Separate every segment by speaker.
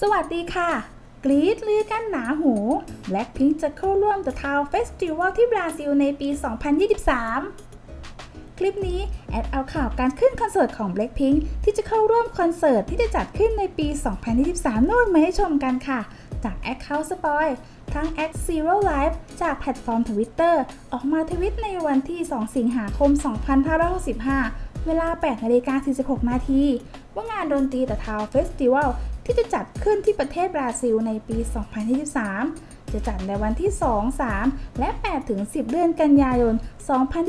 Speaker 1: สวัสดีค่ะ กรีดลือกันหนาหู Blackpink จะเข้าร่วม The Town Festival ที่บราซิลในปี 2023 คลิปนี้ แอดเอาข่าวการขึ้นคอนเสิร์ตของ Blackpink ที่จะเข้าร่วมคอนเสิร์ตที่จะจัดขึ้นในปี 2023 นู่นมาให้ชมกันค่ะ จากแอคเคาท์สปอยทั้งแอค Zero Live จากแพลตฟอร์ม Twitter ออกมาทวิตในวันที่ 2 สิงหาคม 2565เวลา8นาฬิกา46 นาที ว่างานดนตรี The Town Festival ที่จะจัดขึ้นที่ประเทศบราซิลในปี 2023 จะจัดในวันที่ 2, 3 และ 8 ถึง 10 เดือนกันยายน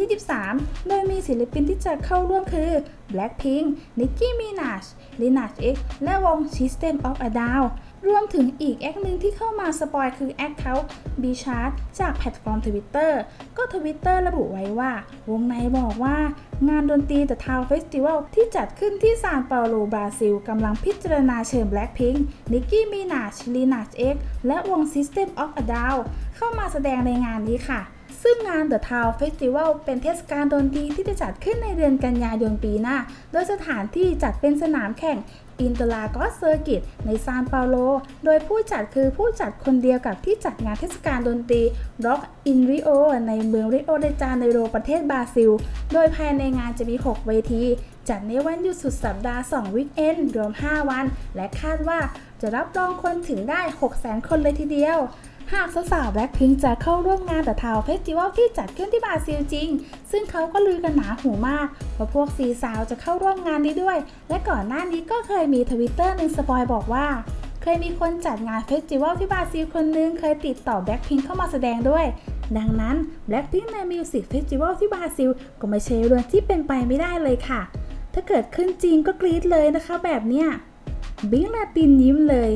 Speaker 1: 2023 โดยมีศิลปินที่จะเข้าร่วมคือ Blackpink, Nicki Minaj, Lil Nas X และวง System of a Down รวมถึงอีกแอคหนึ่งที่เข้ามาสปอยคือแอคเคา B Chart จากแพลตฟอร์ม Twitter ก็ Twitter ระบุไว้ว่า วงในบอกว่างานดนตรี The Town Festival ที่จัดขึ้นที่ซานเปาโลบราซิลกำลังพิจารณาเชิญ Blackpink, Nicki Minaj, Lil Nas X และวง System of a Down เข้ามาแสดงในงานนี้ค่ะ ซึ่งงาน The Town Festival เป็นเทศกาลดนตรีที่จะจัดขึ้นในเดือนกันยายนปีหน้า โดยสถานที่จัดเป็นสนามแข่งอินเตอร์ลากอสเซอร์กิตในซานเปาโล โดยผู้จัดคือผู้จัดคนเดียวกับที่จัดงานเทศกาลดนตรี Rock in Rio ในเมืองริโอเดจาเนโรประเทศบราซิล โดยภายในงานจะมี 6 เวที จัดในวันหยุดสุดสัปดาห์ 2 วิกเอนรวม 5 วัน และคาดว่าจะรับรองคนถึงได้ 600,000 คนเลยทีเดียว หากสาวๆแบล็คพิงจะเข้าร่วมงานแต่ทาวเฟสติวัลที่จัดขึ้นที่บราซิลจริง ซึ่งเขาก็ลือกันหนาหูมากว่าพวกซีสาวจะเข้าร่วมงานนี้ด้วย และก่อนหน้านี้ก็เคยมีทวิตเตอร์หนึ่งสปอยบอกว่า เคยมีคนจัดงานเฟสติวัลที่บราซิลคนนึงเคยติดต่อแบล็คพิงเข้ามาแสดงด้วย ดังนั้น Blackpink ในมิวสิกเฟสติวัลที่บราซิลก็ไม่ใช่เรื่องที่เป็นไปไม่ได้เลยค่ะ ถ้าเกิดขึ้นจริงก็กรี๊ดเลยนะคะ แบบเนี้ยบิงลาตินยิ้มเลย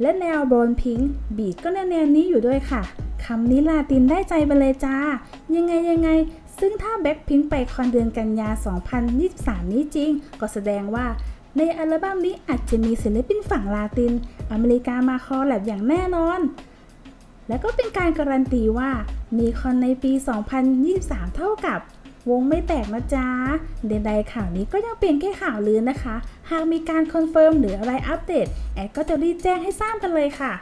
Speaker 1: และแนวโบนพิงค์บีทก็แนวแนวนี้อยู่ด้วยค่ะ คำนี้ลาตินได้ใจไปเลยจ้า ยังไงยังไง ซึ่งถ้าแบ็คพิงค์ไปคอนเดือนกันยา 2023 นี้จริง ก็แสดงว่าในอัลบั้มนี้อาจจะมีศิลปินฝั่งลาติน อเมริกามาคอแลบอย่างแน่นอน และก็เป็นการการันตีว่ามีคอนในปี 2023 เท่ากับ วงไม่แตกนะจ๊ะใดๆข่าวนี้ก็ยังเป็นแค่ข่าวลือนะคะ หากมีการคอนเฟิร์มหรืออะไรอัปเดต แอดก็จะรีบแจ้งให้ทราบกันเลยค่ะ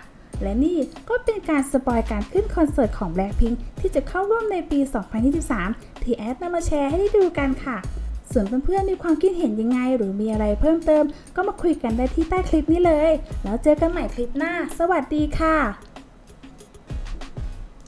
Speaker 1: และนี่ก็เป็นการสปอยการขึ้นคอนเสิร์ตของ Blackpink ที่จะเข้าร่วมในปี 2023 ที่แอดนำมาแชร์ให้ได้ดูกันค่ะ ส่วนเพื่อนๆมีความคิดเห็นยังไง หรือมีอะไรเพิ่มเติม ก็มาคุยกันได้ที่ใต้คลิปนี้เลย แล้วเจอกันใหม่คลิปหน้า สวัสดีค่ะ